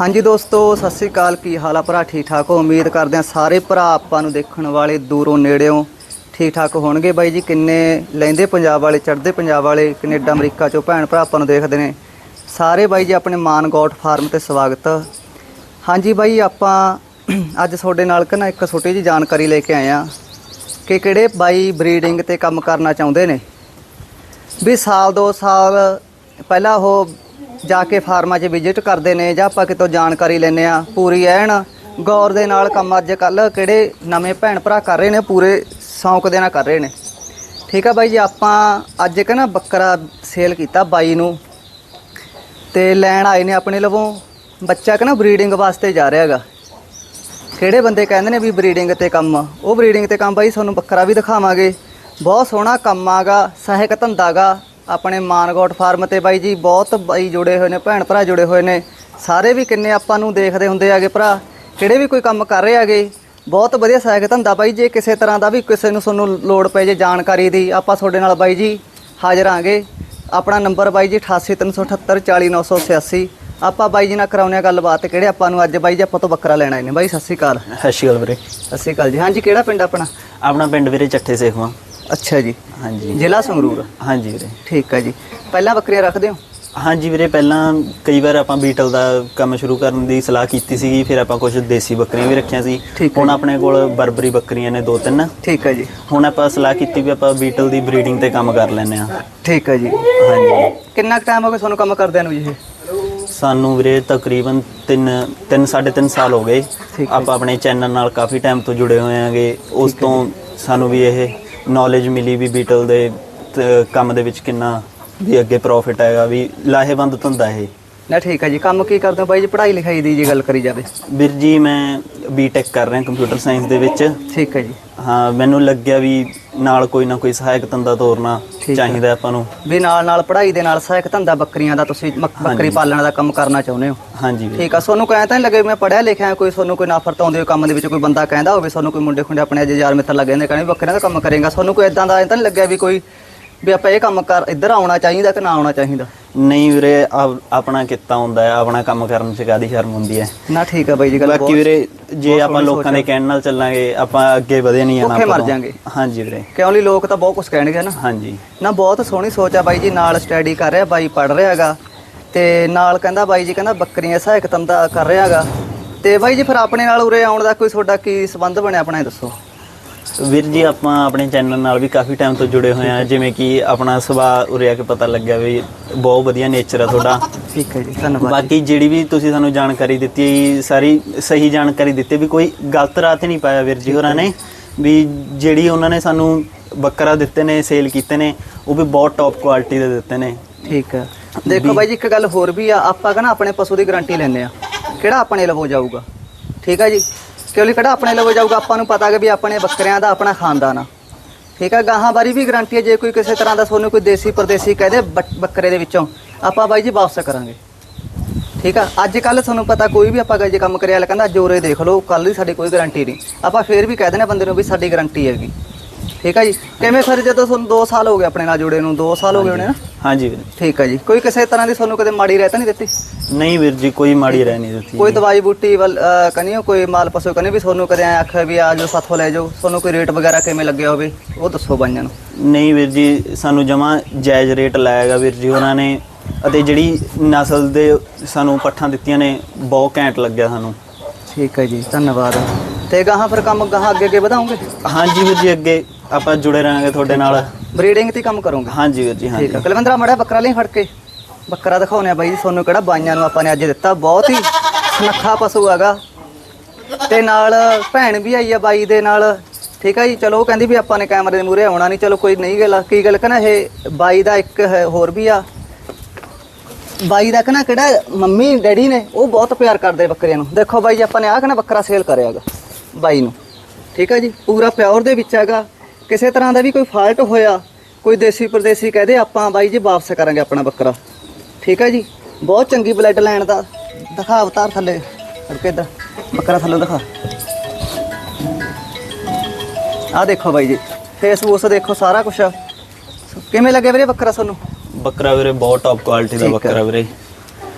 ਹਾਂਜੀ ਦੋਸਤੋ, ਸਤਿ ਸ੍ਰੀ ਅਕਾਲ। ਕੀ ਹਾਲ ਆ ਭਰਾ? ਠੀਕ ਠਾਕ ਹੋ? ਉਮੀਦ ਕਰਦੇ ਆ ਸਾਰੇ ਭਰਾ ਆਪਾਂ ਨੂੰ ਦੇਖਣ ਵਾਲੇ ਦੂਰੋਂ ਨੇੜਿਓਂ ਠੀਕ ਠਾਕ ਹੋਣਗੇ। ਬਾਈ ਜੀ, ਕਿੰਨੇ ਲੈਂਦੇ ਪੰਜਾਬ ਵਾਲੇ, ਚੜ੍ਹਦੇ ਪੰਜਾਬ ਵਾਲੇ, ਕੈਨੇਡਾ, ਅਮਰੀਕਾ ਚੋਂ ਭੈਣ ਭਰਾ ਆਪਾਂ ਨੂੰ ਦੇਖਦੇ ਨੇ। ਸਾਰੇ ਬਾਈ ਜੀ, ਆਪਣੇ ਮਾਨ ਗੋਟ ਫਾਰਮ ਤੇ ਸਵਾਗਤ। ਹਾਂਜੀ ਬਾਈ, ਆਪਾਂ ਅੱਜ ਤੁਹਾਡੇ ਨਾਲ ਕਿ ਇੱਕ ਛੋਟੀ ਜੀ ਜਾਣਕਾਰੀ ਲੈ ਕੇ ਆਏ ਆ ਕਿ ਕਿਹੜੇ ਬਾਈ ਬਰੀਡਿੰਗ ਤੇ ਕੰਮ ਕਰਨਾ ਚਾਹੁੰਦੇ ਨੇ। ਵੀ ਸਾਲ ਦੋ ਸਾਲ ਪਹਿਲਾਂ ਉਹ ਜਾ ਕੇ ਫਾਰਮਾਂ 'ਚ ਵਿਜ਼ਿਟ ਕਰਦੇ ਨੇ ਜਾਂ ਆਪਾਂ ਕਿਤੋਂ ਜਾਣਕਾਰੀ ਲੈਂਦੇ ਆ ਪੂਰੀ ਐਨ ਗੌਰ ਦੇ ਨਾਲ ਕੰਮ ਅੱਜ ਕੱਲ ਕਿਹੜੇ ਨਵੇਂ ਭੈਣ ਭਰਾ ਕਰ ਰਹੇ ਨੇ, ਪੂਰੇ ਸ਼ੌਂਕ ਦੇ ਨਾਲ ਕਰ ਰਹੇ ਨੇ। ਠੀਕ ਆ ਬਾਈ ਜੀ, ਆਪਾਂ ਅੱਜ ਇੱਕ ਨਾ ਬੱਕਰਾ ਸੇਲ ਕੀਤਾ ਬਾਈ ਨੂੰ। ਤੇ ਲੈਣ ਆਏ ਨੇ ਆਪਣੇ ਲਵੋਂ। ਬੱਚਾ ਕਿ ਨਾ ਬਰੀਡਿੰਗ ਵਾਸਤੇ ਜਾ ਰਿਹਾ ਹੈਗਾ। ਕਿਹੜੇ ਬੰਦੇ ਕਹਿੰਦੇ ਨੇ ਵੀ ਬਰੀਡਿੰਗ ਤੇ ਕੰਮ? ਉਹ ਬਰੀਡਿੰਗ ਤੇ ਕੰਮ ਬਾਈ, ਤੁਹਾਨੂੰ ਬੱਕਰਾ ਵੀ ਦਿਖਾਵਾਂਗੇ। ਬਹੁਤ ਸੋਹਣਾ ਕੰਮ ਆਗਾ, ਸਹਾਇਕ ਧੰਦਾਗਾ ਆਪਣੇ ਮਾਨਗੋਟ ਫਾਰਮ ਤੇ ਬਾਈ ਜੀ ਬਹੁਤ ਬਾਈ ਜੁੜੇ ਹੋਏ ਨੇ ਭੈਣ ਭਰਾ ਜੁੜੇ ਹੋਏ ਨੇ। ਸਾਰੇ ਵੀ ਕਿੰਨੇ ਆਪਾਂ ਨੂੰ ਦੇਖਦੇ ਹੁੰਦੇ ਆਗੇ ਭਰਾ। ਕਿਹੜੇ ਵੀ ਕੋਈ ਕੰਮ ਕਰ ਰਹੇ ਆਗੇ ਬਹੁਤ ਵਧੀਆ ਸਹਾਇਕ ਧੰਦਾ ਬਾਈ ਜੇ ਕਿਸੇ ਤਰ੍ਹਾਂ ਦਾ ਵੀ ਕਿਸੇ ਨੂੰ ਤੁਹਾਨੂੰ ਲੋੜ ਪਏ ਜੇ ਜਾਣਕਾਰੀ ਦੀ ਆਪਾਂ ਤੁਹਾਡੇ ਨਾਲ ਬਾਈ ਜੀ ਹਾਜ਼ਰ ਆਂਗੇ ਆਪਣਾ ਨੰਬਰ ਬਾਈ ਜੀ 8837740986 ਆਪਾਂ ਬਾਈ ਜੀ ਨਾਲ ਕਰਾਉਂਦੇ ਆ ਗੱਲਬਾਤ ਕਿਹੜੇ ਆਪਾਂ ਨੂੰ ਅੱਜ ਬਾਈ ਜੀ ਆਪਾਂ ਤੋਂ ਬੱਕਰਾ ਲੈਣਾ ਇਹਨੇ। ਬਾਈ ਸਤਿ ਸ਼੍ਰੀ ਅਕਾਲ। ਸਤਿ ਸ਼੍ਰੀ ਅਕਾਲ ਵੀਰੇ। ਸਤਿ ਸ਼੍ਰੀ ਅਕਾਲ ਜੀ। ਹਾਂਜੀ ਕਿਹੜਾ ਪਿੰਡ ਆਪਣਾ? ਆਪਣਾ ਪਿੰਡ ਵੀਰੇ ਚੱਠੇ ਸੇਖਵਾ। ਅੱਛਾ ਜੀ। ਹਾਂਜੀ। ਜ਼ਿਲ੍ਹਾ ਸੰਗਰੂਰ? ਹਾਂਜੀ ਵੀਰੇ। ਠੀਕ ਹੈ ਜੀ। ਪਹਿਲਾਂ ਬੱਕਰੀਆਂ ਰੱਖਦੇ ਹੋ? ਹਾਂਜੀ ਵੀਰੇ ਪਹਿਲਾਂ ਕਈ ਵਾਰ ਆਪਾਂ ਬੀਟਲ ਦਾ ਕੰਮ ਸ਼ੁਰੂ ਕਰਨ ਦੀ ਸਲਾਹ ਕੀਤੀ ਸੀਗੀ ਫਿਰ ਆਪਾਂ ਕੁਝ ਦੇਸੀ ਬੱਕਰੀਆਂ ਵੀ ਰੱਖੀਆਂ ਸੀ। ਠੀਕ ਹੈ ਹੁਣ ਆਪਣੇ ਕੋਲ ਬਰਬਰੀ ਬੱਕਰੀਆਂ ਨੇ ਦੋ ਤਿੰਨ। ਠੀਕ ਹੈ ਜੀ। ਹੁਣ ਆਪਾਂ ਸਲਾਹ ਕੀਤੀ ਵੀ ਆਪਾਂ ਬੀਟਲ ਦੀ ਬਰੀਡਿੰਗ ਤੇ ਕੰਮ ਕਰ ਲੈਨੇ ਆ ਠੀਕ ਹੈ ਜੀ। ਹਾਂਜੀ। ਕਿੰਨਾ ਟਾਈਮ ਹੋ ਗਿਆ ਤੁਹਾਨੂੰ ਕੰਮ ਕਰਦਿਆਂ ਨੂੰ ਜੀ ਇਹ? ਸਾਨੂੰ ਵੀਰੇ ਤਕਰੀਬਨ 3 3 3.5 ਸਾਲ ਹੋ ਗਏ। ਠੀਕ ਹੈ। ਆਪਾਂ ਆਪਣੇ ਚੈਨਲ ਨਾਲ ਕਾਫੀ ਟਾਈਮ ਤੋਂ ਜੁੜੇ ਹੋਏ ਆਂਗੇ ਉਸ ਤੋਂ ਸਾਨੂੰ ਵੀ ਇਹ ਨੌਲੇਜ ਮਿਲੀ ਵੀ ਬੀਟਲ ਦੇ ਤ- ਕੰਮ ਦੇ ਵਿੱਚ ਕਿੰਨਾ ਵੀ ਅੱਗੇ ਪ੍ਰੋਫਿਟ ਹੈਗਾ, ਵੀ ਲਾਹੇਵੰਦ ਧੰਦਾ ਇਹ। ਨਾ ਠੀਕ ਹੈ ਜੀ ਕੰਮ ਕੀ ਕਰਦੇ ਹੋ ਬਾਈ ਜੀ? ਪੜ੍ਹਾਈ ਲਿਖਾਈ ਦੀ ਜੀ ਗੱਲ ਕਰੀ ਜਾਵੇ। ਵੀਰ ਜੀ ਮੈਂ ਬੀਟੈਕ ਕਰ ਰਿਹਾ ਕੰਪਿਊਟਰ ਸਾਇੰਸ ਦੇ ਵਿੱਚ। ਠੀਕ ਹੈ ਜੀ। ਹਾਂ ਮੈਨੂੰ ਲੱਗਿਆ ਵੀ ਨਾਲ ਕੋਈ ਨਾ ਕੋਈ ਸਹਾਇਕ ਧੰਦਾ ਤੋਰਨਾ ਠੀਕ ਹੈ। ਚਾਹੀਦਾ ਆਪਾਂ ਨੂੰ। ਵੀ ਨਾਲ ਨਾਲ ਪੜ੍ਹਾਈ ਦੇ ਨਾਲ ਸਹਾਇਕ ਧੰਦਾ ਬੱਕਰੀਆਂ ਦਾ ਤੁਸੀਂ ਮੱਕ- ਬੱਕਰੀ ਪਾਲਣ ਦਾ ਕੰਮ ਕਰਨਾ ਚਾਹੁੰਦੇ ਹੋ। ਹਾਂਜੀ। ਵੀਰੇ ਠੀਕ ਆ ਤੁਹਾਨੂੰ ਕਹਿ ਤਾਂ ਨੀ ਲੱਗੇ ਵੀ ਮੈਂ ਪੜਿਆ ਲਿਖਿਆ ਕੋਈ ਤੁਹਾਨੂੰ ਕੋਈ ਨਫ਼ਰਤ ਆਉਂਦੀ ਹੋਵੇ ਕੰਮ ਦੇ ਵਿੱਚ ਕੋਈ ਬੰਦਾ ਕਹਿੰਦਾ ਹੋਵੇ ਤੁਹਾਨੂੰ ਕੋਈ ਮੁੰਡੇ ਖੁੰਡੇ ਆਪਣੇ ਅਜੇ ਯਾਰ ਮਿੱਤਰ ਲੱਗੇ ਜਾਂਦੇ ਕਹਿੰਦੇ ਵੀ ਬੱਕਰੀਆਂ ਦਾ ਕੰਮ ਕਰੇਗਾ। ਤੁਹਾਨੂੰ ਕੋਈ ਇਦਾਂ ਦਾ ਤਾਂ ਨਹੀਂ ਲੱਗਿਆ ਵੀ ਕੋਈ ਵੀ ਆਪਾਂ ਇਹ ਕੰਮ ਕਰ ਇੱਧਰ ਆਉਣਾ ਚਾਹੀਦਾ ਕਿ ਨਾ ਆਉਣਾ ਚਾਹੀਦਾ? ਨਹੀਂ ਵੀਰੇ ਆਪ- ਆਪਣਾ ਕਿੱਤਾ ਹੁੰਦਾ ਹੈ ਆਪਣਾ ਕੰਮ ਕਰਨ ਚ ਕਾਦੀ ਸ਼ਰਮ ਹੁੰਦੀ ਹੈ। ਨਾ ਠੀਕ ਆ ਬਾਈ ਜੀ ਗੱਲ ਬਾਕੀ ਬਹੁਤ ਵੀਰੇ ਜੇ ਆਪਾਂ ਲੋਕਾਂ ਦੇ ਕਹਿਣ ਨਾਲ ਚੱਲਾਂਗੇ ਆਪਾਂ ਅੱਗੇ ਵਧੇ ਨਹੀਂ ਜਾਣਾ ਭੁੱਖੇ ਮਰ ਆਪਾਂ ਤੋਂ। ਜਾਾਂਗੇ। ਹਾਂਜੀ ਵੀਰੇ। ਕਿਉਂ ਲਈ ਲੋਕ ਤਾਂ ਬਹੁਤ ਕੁਝ ਕਹਿਣਗੇ ਨਾ ਹਾਂਜੀ। ਨਾ ਬਹੁਤ ਸੋਹਣੀ ਸੋਚ ਆ ਬਾਈ ਜੀ ਨਾਲ ਸਟੱਡੀ ਕਰ ਰਿਹਾ ਬਾਈ ਪੜ ਰਿਹਾ ਹੈਗਾ। ਤੇ ਨਾਲ ਕਹਿੰਦਾ ਬਾਈ ਜੀ ਕਹਿੰਦਾ ਬੱਕਰੀਆਂ ਸਹਾਇਕ ਧੰਦਾ ਕਰ ਰਿਹਾ ਹੈਗਾ। ਤੇ ਬਾਈ ਜੀ ਫਿਰ ਆਪਣੇ ਨਾਲ ਉਰੇ ਆਉਣ ਦਾ ਕੋਈ ਤੁਹਾਡਾ ਕੀ ਸੰਬੰਧ ਬਣਿਆ ਆਪਣਾ ਇਹ ਦੱਸੋ। ਵੀਰ ਜੀ ਆਪਾਂ ਆਪਣੇ ਚੈਨਲ ਨਾਲ ਵੀ ਕਾਫੀ ਟਾਈਮ ਤੋਂ ਜੁੜੇ ਹੋਏ ਆ ਜਿਵੇਂ ਕਿ ਆਪਣਾ ਸੁਭਾਅ ਉਰੇ ਆ ਕੇ ਪਤਾ ਲੱਗਿਆ ਵੀ ਬਹੁਤ ਵਧੀਆ ਨੇਚਰ ਆ ਤੁਹਾਡਾ। ਠੀਕ ਹੈ ਜੀ ਧੰਨਵਾਦ। ਬਾਕੀ ਜਿਹੜੀ ਵੀ ਤੁਸੀਂ ਸਾਨੂੰ ਜਾਣਕਾਰੀ ਦਿੱਤੀ ਸਾਰੀ ਸਹੀ ਜਾਣਕਾਰੀ ਦਿੱਤੀ ਵੀ ਕੋਈ ਗਲਤ ਰਾਹ ਤੇ ਨਹੀਂ ਪਾਇਆ ਵੀਰ ਜੀ ਹੋਰਾਂ ਨੇ। ਵੀ ਜਿਹੜੀ ਉਹਨਾਂ ਨੇ ਸਾਨੂੰ ਬੱਕਰਾ ਦਿੱਤੇ ਨੇ ਸੇਲ ਕੀਤੇ ਨੇ ਉਹ ਵੀ ਬਹੁਤ ਟੌਪ ਕੁਆਲਿਟੀ ਦੇ ਦਿੱਤੇ ਨੇ। ਠੀਕ ਹੈ। ਦੇਖੋ ਬਾਈ ਜੀ ਇੱਕ ਗੱਲ ਹੋਰ ਵੀ ਆ ਆਪਾਂ ਕਹਿੰਦਾ ਆਪਣੇ ਪਸ਼ੂ ਦੀ ਗਾਰੰਟੀ ਲੈਂਦੇ ਆ। ਕਿਹੜਾ ਆਪਣੇ ਲਵੋ ਜਾਊਗਾ? ਠੀਕ ਹੈ ਜੀ। ਕਿਉਂ ਲਈ ਕਿਹੜਾ ਆਪਣੇ ਲਵੋ ਜਾਊਗਾ? ਆਪਾਂ ਨੂੰ ਪਤਾ ਕਿ ਵੀ ਆਪਣੇ ਬੱਕਰਿਆਂ ਦਾ, ਆਪਣਾ ਖਾਨਦਾਨ ਆ। ਠੀਕ ਹੈ ਗਾਹਾਂ ਬਾਰੀ ਵੀ ਗਰੰਟੀ ਹੈ ਜੇ ਕੋਈ ਕਿਸੇ ਤਰ੍ਹਾਂ ਦਾ ਤੁਹਾਨੂੰ ਕੋਈ ਦੇਸੀ ਪਰਦੇਸੀ ਕਹਦੇ ਬੱਕਰੇ ਦੇ ਵਿੱਚੋਂ, ਆਪਾਂ ਬਾਈ ਜੀ ਵਾਪਸ ਕਰਾਂਗੇ। ਠੀਕ ਆ? ਅੱਜ ਕੱਲ ਤੁਹਾਨੂੰ ਪਤਾ ਕੋਈ ਵੀ ਆਪਾਂ ਜੇ ਕੰਮ ਕਰਿਆ ਕਹਿੰਦਾ, ਜੋਰੇ ਦੇਖ ਲਓ ਕੱਲ ਦੀ ਸਾਡੀ ਕੋਈ ਗਾਰੰਟੀ ਨਹੀਂ। ਆਪਾਂ ਫੇਰ ਵੀ ਕਹਿ ਦਿੰਦੇ ਹਾਂ ਬੰਦੇ ਨੂੰ ਵੀ ਸਾਡੀ ਗਾਰੰਟੀ ਹੈਗੀ। ਠੀਕ ਆ ਜੀ। ਕਿਵੇਂ ਫਿਰ ਜਦੋਂ ਤੁਹਾਨੂੰ 2 ਸਾਲ ਹੋ ਗਏ ਆਪਣੇ ਨਾਲ ਜੁੜੇ ਨੂੰ 2 ਸਾਲ ਹੋ ਗਏ ਹੋਣੇ ਨਾ? ਹਾਂਜੀ। ਵੀਰ ਠੀਕ ਹੈ ਜੀ। ਕੋਈ ਕਿਸੇ ਤਰ੍ਹਾਂ ਦੀ ਤੁਹਾਨੂੰ ਕਦੇ ਮਾੜੀ ਰਹਿ ਤਾਂ ਨਹੀਂ ਦਿੱਤੀ? ਨਹੀਂ ਵੀਰ ਜੀ ਕੋਈ ਮਾੜੀ ਰਹਿ ਨਹੀਂ ਦਿੱਤੀ। ਕੋਈ ਦਵਾਈ ਬੂਟੀ ਵੱਲ ਕਨੀਓ ਕੋਈ ਮਾਲ ਪਸ਼ੂ ਕਨੀ ਵੀ ਤੁਹਾਨੂੰ ਕਦੇ ਆਖਿਆ ਵੀ ਆ ਜਾਓ ਸਾਥੋਂ ਲੈ ਜਾਓ? ਤੁਹਾਨੂੰ ਕੋਈ ਰੇਟ ਵਗੈਰਾ ਕਿਵੇਂ ਲੱਗਿਆ ਹੋਵੇ? ਉਹ ਦੱਸੋ ਬਾਈਆਂ ਨੂੰ। ਨਹੀਂ ਵੀਰ ਜੀ ਸਾਨੂੰ ਜਮਾ ਜਾਇਜ਼ ਰੇਟ ਲਾਇਆਗਾ ਵੀਰ ਜੀ ਉਹਨਾਂ ਨੇ ਅਤੇ ਜਿਹੜੀ ਨਸਲ ਦੇ ਸਾਨੂੰ ਪੱਠਾਂ ਦਿੱਤੀਆਂ ਨੇ ਬਹੁਤ ਘੈਂਟ ਲੱਗਿਆ ਸਾਨੂੰ। ਠੀਕ ਹੈ ਜੀ ਧੰਨਵਾਦ। ਤੇ ਗਾਹਾਂ ਫਿਰ ਕੰਮ ਗਾਹਾਂ ਅੱਗੇ ਅੱਗੇ ਵਧਾਉਂਗੇ ਹਾਂਜੀ ਵੀਰ ਜੀ ਅੱਗੇ ਆਪਾਂ ਜੁੜੇ ਰਹਾਂਗੇ ਤੁਹਾਡੇ ਨਾਲ। ਬਰੀਡਿੰਗ ਤੇ ਕੰਮ ਕਰੋਗੇ? ਹਾਂਜੀ ਵੀਰ ਜੀ ਹਾਂਜੀ। ਠੀਕ ਹੈ ਕੁਲਵਿੰਦਰਾ ਮੜਾ ਬੱਕਰਾ ਲਈ ਫੜ ਕੇ। ਬੱਕਰਾ ਦਿਖਾਉਣੇ ਆ ਬਾਈ ਜੀ ਤੁਹਾਨੂੰ ਕਿਹੜਾ ਬਾਈਆਂ ਨੂੰ ਆਪਾਂ ਨੇ ਅੱਜ ਦਿੱਤਾ। ਬਹੁਤ ਹੀ ਸੁਨੱਖਾ ਪਸ਼ੂ ਹੈਗਾ। ਤੇ ਨਾਲ ਭੈਣ ਵੀ ਆਈ ਆ ਬਾਈ ਦੇ ਨਾਲ। ਠੀਕ ਆ ਜੀ ਚਲੋ ਉਹ ਕਹਿੰਦੀ ਵੀ ਆਪਾਂ ਨੇ ਕੈਮਰੇ ਦੇ ਮੂਹਰੇ ਆਉਣਾ ਨਹੀਂ। ਚਲੋ ਕੋਈ ਨਹੀਂ ਗੱਲ ਕੀ ਗੱਲ ਕਹਣਾ ਇਹ ਬਾਈ ਦਾ ਇੱਕ ਹੈ ਹੋਰ ਵੀ ਆ। ਬਾਈ ਦਾ ਕਹਣਾ ਕਿਹੜਾ ਮੰਮੀ ਡੈਡੀ ਨੇ ਉਹ ਬਹੁਤ ਪਿਆਰ ਕਰਦੇ ਬੱਕਰੀਆਂ ਨੂੰ। ਦੇਖੋ ਬਾਈ ਜੀ ਆਪਾਂ ਨੇ ਆਹ ਕਹਣਾ ਬੱਕਰਾ ਸੇਲ ਕਰਿਆਗਾ ਬਾਈ ਨੂੰ। ਠੀਕ ਹੈ ਜੀ? ਪੂਰਾ ਪਿਓਰ ਦੇ ਵਿੱਚ ਹੈਗਾ। ਕਿਸੇ ਤਰ੍ਹਾਂ ਦਾ ਵੀ ਕੋਈ ਫਾਲਟ ਹੋਇਆ ਕੋਈ ਦੇਸੀ ਪਰਦੇਸੀ ਕਹਦੇ ਆਪਾਂ ਬਾਈ ਜੀ ਵਾਪਸ ਕਰਾਂਗੇ ਆਪਣਾ ਬੱਕਰਾ। ਠੀਕ ਹੈ ਜੀ? ਬਹੁਤ ਚੰਗੀ ਬਲੱਡ ਲਾਈਨ ਦਾ। ਦਿਖਾ ਅਵਤਾਰ ਥੱਲੇ। ਰੁਕੇ ਇੱਧਰ। ਬੱਕਰਾ ਥੱਲੇ ਦਿਖਾ। ਆਹ ਦੇਖੋ ਬਾਈ ਜੀ। ਫੇਸਬੁੱਕ ਦੇਖੋ ਸਾਰਾ ਕੁਝ ਕਿਵੇਂ ਲੱਗਿਆ ਵੀਰੇ ਬੱਕਰਾ ਤੁਹਾਨੂੰ? ਬੱਕਰਾ ਵੀਰੇ ਬਹੁਤ ਟੌਪ ਕੁਆਲਿਟੀ ਦਾ। ਬੱਕਰਾ ਵੀਰੇ।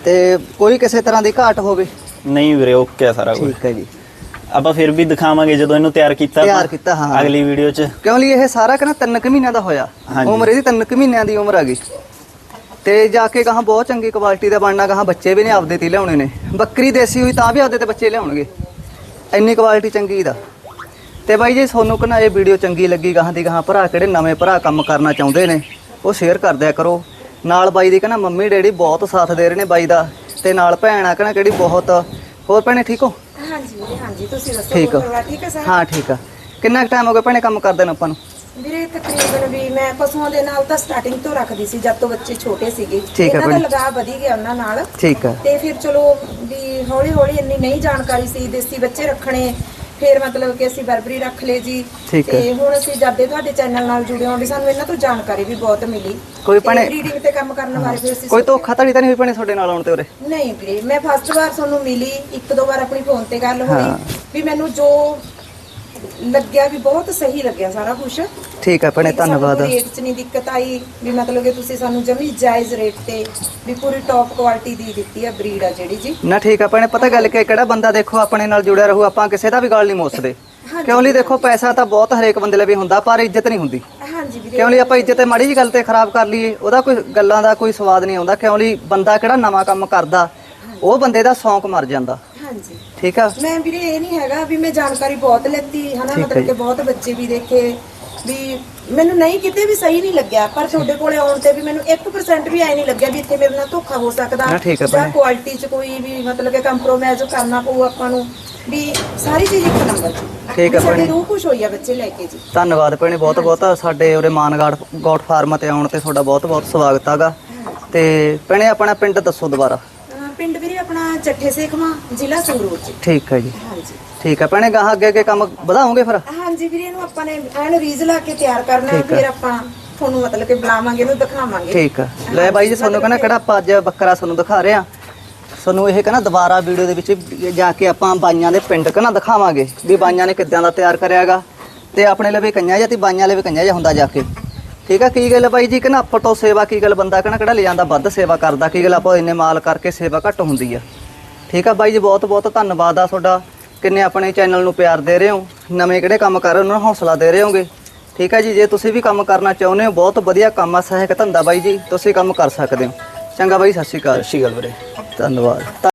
ਤੇ ਕੋਈ ਕਿਸੇ ਤਰ੍ਹਾਂ ਦੀ ਘਾਟ ਹੋਵੇ? ਨਹੀਂ ਵੀਰੇ ਓਕੇ ਆ ਸਾਰਾ ਕੁਝ ਠੀਕ ਹੈ ਜੀ। ਆਪਾਂ ਫਿਰ ਵੀ ਦਿਖਾਵਾਂਗੇ ਜਦੋਂ ਇਹਨੂੰ ਤਿਆਰ ਕੀਤਾ ਤਿਆਰ ਆਪਾਂ ਕੀਤਾ, ਹਾਂ। ਅਗਲੀ ਵੀਡੀਓ 'ਚ। ਕਿਉਂ ਲਈ ਇਹ ਸਾਰਾ ਕਹਿੰਦਾ ਤਿੰਨ ਕੁ ਮਹੀਨਿਆਂ ਦਾ ਹੋਇਆ। ਹਾਂਜੀ। ਉਮਰ ਇਹਦੀ ਤਿੰਨ ਕੁ ਮਹੀਨਿਆਂ ਦੀ ਉਮਰ ਆ ਗਈ। ਤੇ ਜਾ ਕੇ ਕਹਾਂ ਬਹੁਤ ਚੰਗੀ ਕੁਆਲਿਟੀ ਦਾ ਬਣਨਾ ਕਹਾਂ ਬੱਚੇ ਵੀ ਨੇ ਆਪਦੇ ਤੇ ਹੀ ਲਿਆਉਣੇ ਨੇ। ਬੱਕਰੀ ਦੇਸੀ ਹੋਈ ਤਾਂ ਵੀ ਆਪਦੇ ਤੇ ਬੱਚੇ ਲਿਆਉਣਗੇ। ਇੰਨੀ ਕੁਆਲਿਟੀ ਚੰਗੀ ਦਾ। ਤੇ ਬਾਈ ਜੀ ਤੁਹਾਨੂੰ ਕਹਣਾ ਇਹ ਵੀਡੀਓ ਚੰਗੀ ਲੱਗੀ? ਕਹਾਂ ਦੀ ਕਹਾਂ ਭਰਾ ਕਿਹੜੇ ਨਵੇਂ ਭਰਾ ਕੰਮ ਕਰਨਾ ਚਾਹੁੰਦੇ ਨੇ ਉਹ ਸ਼ੇਅਰ ਕਰ ਦਿਆ ਕਰੋ। ਨਾਲ ਬਾਈ ਦੀ ਕਹਿੰਦਾ ਮੰਮੀ ਡੈਡੀ ਬਹੁਤ ਸਾਥ ਦੇ ਰਹੇ ਨੇ ਬਾਈ ਦਾ। ਤੇ ਨਾਲ ਭੈਣ ਆ ਕਹਿੰਦਾ ਕਿਹੜੀ ਬਹੁਤ। ਹੋਰ ਭੈਣੇ ਠੀਕ ਹੋ? ਹਾਂਜੀ ਵੀਰੇ ਹਾਂਜੀ ਤੁਸੀਂ ਦੱਸੋ ਠੀਕ ਆ। ਹੈ ਸਰ? ਹਾਂ ਠੀਕ ਆ। ਕਿੰਨਾ ਟਾਈਮ ਹੋ ਗਿਆ ਭੈਣੇ ਕੰਮ ਕਰਦੇ ਨੂੰ ਆਪਾਂ ਨੂੰ? ਵੀਰੇ ਤਕਰੀਬਨ ਵੀ ਮੈਂ ਪਸ਼ੂਆਂ ਦੇ ਨਾਲ ਤਾਂ ਸਟਾਰਟਿੰਗ ਤੋਂ ਰੱਖਦੀ ਸੀ ਜਦ ਤੋਂ ਬੱਚੇ ਛੋਟੇ ਸੀਗੇ। ਠੀਕ ਹੈ ਇਹਨਾਂ ਦਾ ਭੈਣ। ਲਗਾਅ ਵਧੀ ਗਿਆ ਉਹਨਾਂ ਨਾਲ। ਠੀਕ ਆ। ਤੇ ਫਿਰ ਚਲੋ ਵੀ ਹੌਲੀ ਹੌਲੀ ਇੰਨੀ ਨਹੀਂ ਜਾਣਕਾਰੀ ਸੀ ਦੇਸੀ ਬੱਚੇ ਰੱਖਣੇ ਫਿਰ ਮਤਲਬ ਕਿ ਅਸੀਂ ਬਰਬਰੀ ਰੱਖ ਲਏ ਜੀ। ਠੀਕ ਹੈ। ਤੇ ਹੁਣ ਅਸੀਂ ਜਦ ਦੇ ਤੁਹਾਡੇ ਚੈਨਲ ਨਾਲ ਜੁੜੇ ਹਾਂ ਵੀ ਸਾਨੂੰ ਇਹਨਾਂ ਤੋਂ ਜਾਣਕਾਰੀ ਵੀ ਬਹੁਤ ਮਿਲੀ। ਕੋਈ ਭੈਣੇ- ਬਰੀਡਿੰਗ ਤੇ ਕੰਮ ਕਰਨ ਬਾਰੇ ਫਿਰ ਅਸੀਂ ਕੋਈ ਧੋਖਾ ਧੜੀ ਤਾਂ ਨਹੀਂ ਹੋਈ ਭੈਣੇ ਤੁਹਾਡੇ ਨਾਲ ਆਉਣ ਤੇ ਉਰੇ? ਨਹੀਂ ਵੀਰੇ ਮੈਂ ਫਸਟ ਵਾਰ ਤੁਹਾਨੂੰ ਮਿਲੀ ਇੱਕ ਦੋ ਵਾਰ ਆਪਣੀ ਫੋਨ ਤੇ ਗੱਲ ਹਾਂ। ਹੋਈ ਵੀ ਮੈਨੂੰ ਜੋ ਲੱਗਿਆ ਵੀ ਬਹੁਤ ਸਹੀ ਲੱਗਿਆ ਸਾਰਾ ਕੁਝ ਠੀਕ ਹੈ ਭੈਣੇ ਧੰਨਵਾਦ। ਰੇਟ 'ਚ ਨਹੀਂ ਦਿੱਕਤ ਆਈ ਵੀ ਮਤਲਬ ਕਿ ਤੁਸੀਂ ਸਾਨੂੰ ਜਮੀ ਜਾਇਜ਼ ਰੇਟ ਤੇ ਵੀ ਪੂਰੀ ਟੌਪ ਕੁਆਲਿਟੀ ਦੀ ਦਿੱਤੀ ਆ ਬਰੀਡ ਆ ਜਿਹੜੀ ਜੀ। ਨਾ ਠੀਕ ਆ ਭੈਣੇ ਪਤਾ ਗੱਲ ਕਿ ਕਿਹੜਾ ਬੰਦਾ ਦੇਖੋ ਆਪਣੇ ਨਾਲ ਜੁੜਿਆ ਰਹੂ ਆਪਾਂ ਕਿਸੇ ਦਾ ਵੀ ਗੱਲ ਨਹੀਂ ਮੋਸਦੇ। ਕਿਉਂ ਲਈ ਦੇਖੋ ਪੈਸਾ ਤਾਂ ਬਹੁਤ ਹਰੇਕ ਬੰਦੇ ਲਈ ਵੀ ਹੁੰਦਾ ਪਰ ਇੱਜ਼ਤ ਨਹੀਂ ਹੁੰਦੀ। ਹਾਂਜੀ ਵੀਰੇ ਕਿਉਂ ਲਈ ਆਪਾਂ ਇੱਜ਼ਤ ਤੇ ਮਾੜੀ ਜੀ ਗੱਲ ਤੇ ਖਰਾਬ ਕਰ ਲਈਏ ਉਹਦਾ ਕੋਈ ਗੱਲਾਂ ਦਾ ਕੋਈ ਸਵਾਦ ਨਹੀਂ ਆਉਂਦਾ ਕਿਉਂ ਲਈ ਬੰਦਾ ਕਿਹੜਾ ਨਵਾਂ ਕੰਮ ਕਰਦਾ ਉਹ ਬੰਦੇ ਦਾ ਸ਼ੌਂਕ ਮਰ ਜਾਂਦਾ। ਹਾਂਜੀ। ਠੀਕ ਆ? ਮੈਂ ਵੀਰੇ ਇਹ ਨਹੀਂ ਹੈਗਾ ਵੀ ਮੈਂ ਜਾਣਕਾਰੀ ਬਹੁਤ ਲੈਤੀ ਹਨਾ? ਠੀਕ ਹੈ ਮਤਲਬ ਜੀ। ਕਿ ਬਹੁਤ ਬੱਚੇ ਵੀ ਦੇਖੇ ਵੀ ਮੈਨੂੰ ਨਹੀਂ ਕਿਤੇ ਵੀ ਸਹੀ ਨਹੀਂ ਲੱਗਿਆ। ਪਰ ਤੁਹਾਡੇ ਕੋਲੇ ਆਉਣ ਤੇ ਵੀ ਮੈਨੂੰ 1% ਵੀ ਐ ਨਹੀਂ ਲੱਗਿਆ ਵੀ ਇੱਥੇ ਮੇਰੇ ਨਾਲ ਧੋਖਾ ਹੋ ਸਕਦਾ। ਨਾ, ਠੀਕ ਹੈ ਭੈਣੇ। ਕੁਆਲਿਟੀ 'ਚ ਕੋਈ ਵੀ ਮਤਲਬ ਕਿ ਕੰਪਰੋਮਾਈਜ਼ ਕਰਨਾ ਪਊ ਆਪਾਂ ਨੂੰ। ਵੀ ਸਾਰੀ ਚੀਜ਼ ਇੱਕ ਨੰਬਰ ਠੀਕ ਹੈ ਭੈਣੇ। ਰੂਹ ਖੁਸ਼ ਹੋਈ ਆ ਬੱਚੇ ਲੈ ਕੇ ਜੀ। ਧੰਨਵਾਦ ਭੈਣੇ ਬਹੁਤ ਬਹੁਤ। ਸਾਡੇ ਉਰੇ ਮਾਨਗਾੜ ਗੋਟ ਫਾਰਮ ਤੇ ਆਉਣ ਤੇ ਤੁਹਾਡਾ ਬਹੁਤ ਬਹੁਤ ਸਵਾਗਤ ਹੈਗਾ। ਤੇ ਭੈਣੇ ਆਪਣਾ ਪਿੰਡ ਦੱਸੋ ਦੁਬਾਰਾ ਅਹ ਪਿੰਡ ਵੀਰੇ ਆਪਣਾ ਚੱਠੇ ਸੇਖਵਾ ਜ਼ਿਲ੍ਹਾ ਸੰਗਰੂਰ ਜੀ ਠੀਕ ਹੈ ਜੀ। ਹਾਂਜੀ। ਠੀਕ ਹੈ ਭੈਣੇ ਗਾਹਾਂ ਅੱਗੇ ਅੱਗੇ ਕੰਮ ਵਧਾਓਗੇ ਫਿਰ? ਹਾਂਜੀ ਵੀਰੇ ਇਹਨੂੰ ਆਪਾਂ ਨੇ ਐਨ ਰੀਜ਼ ਲਾ ਕੇ ਤਿਆਰ ਕਰਨਾ ਠੀਕ ਹੈ। ਫਿਰ ਆਪਾਂ ਤੁਹਾਨੂੰ ਮਤਲਬ ਕਿ ਬੁਲਾਵਾਂਗੇ ਇਹਨੂੰ ਦਿਖਾਵਾਂਗੇ। ਠੀਕ ਆ ਲੈ ਬਾਈ ਜੀ ਤੁਹਾਨੂੰ ਕਹਿੰਦਾ ਕਿਹੜਾ ਆਪਾਂ ਅੱਜ ਬੱਕਰਾ ਤੁਹਾਨੂੰ ਦਿਖਾ ਰਹੇ ਆ ਤੁਹਾਨੂੰ ਇਹ ਕਹਿੰਦਾ ਦੁਬਾਰਾ ਵੀਡੀਓ ਦੇ ਵਿੱਚ ਜਾ ਕੇ ਆਪਾਂ ਬਾਈਆਂ ਦੇ ਪਿੰਡ ਕਹਿੰਦਾ ਦਿਖਾਵਾਂਗੇ ਵੀ ਬਾਈਆਂ ਨੇ ਕਿੱਦਾਂ ਦਾ ਤਿਆਰ ਕਰਿਆਗਾ ਤੇ ਆਪਣੇ ਲਈ ਵੀ ਕੰਨਿਆ ਜਾਂ ਤੇ ਬਾਈਆਂ ਲਈ ਵੀ ਕੰਨਿਆ ਜਾਂ ਹੁੰਦਾ ਜਾ ਕੇ। ਠੀਕ ਆ ਕੀ ਗੱਲ ਬਾਈ ਜੀ ਕਹਿੰਦਾ ਆਪਾਂ ਤੋਂ ਸੇਵਾ ਕੀ ਗੱਲ ਬੰਦਾ ਕਹਿੰਦਾ ਕਿਹੜਾ ਲੈ ਜਾਂਦਾ ਵੱਧ ਸੇਵਾ ਕਰਦਾ ਕੀ ਗੱਲ ਆਪਾਂ ਇੰਨੇ ਮਾਲ ਕਰਕੇ ਸੇਵਾ ਘੱਟ ਹੁੰਦੀ ਆ। ਠੀਕ ਆ ਬਾਈ ਜੀ ਬਹੁਤ ਬਹੁਤ ਧੰਨਵਾਦ ਆ ਤੁਹਾਡਾ। ਕਿੰਨੇ ਆਪਣੇ ਚੈਨਲ ਨੂੰ ਪਿਆਰ ਦੇ ਰਹੇ ਹੋ ਨਵੇਂ ਕਿਹੜੇ ਕੰਮ ਕਰ ਰਹੇ ਹੋ ਉਹਨਾਂ ਨੂੰ ਹੌਸਲਾ ਦੇ ਰਹੇ ਹੋਗੇ। ਠੀਕ ਹੈ ਜੀ ਜੇ ਤੁਸੀਂ ਵੀ ਕੰਮ ਕਰਨਾ ਚਾਹੁੰਦੇ ਹੋ ਬਹੁਤ ਵਧੀਆ ਕੰਮ ਆ ਸਹਾਇਕ ਧੰਦਾ ਬਾਈ ਜੀ ਤੁਸੀਂ ਕੰਮ ਕਰ ਸਕਦੇ ਹੋ। ਚੰਗਾ ਬਾਈ ਸਤਿ ਸ਼੍ਰੀ ਅਕਾਲ। ਸਤਿ ਸ਼੍ਰੀ ਅਕਾਲ ਵੀਰੇ। ਧੰਨਵਾਦ।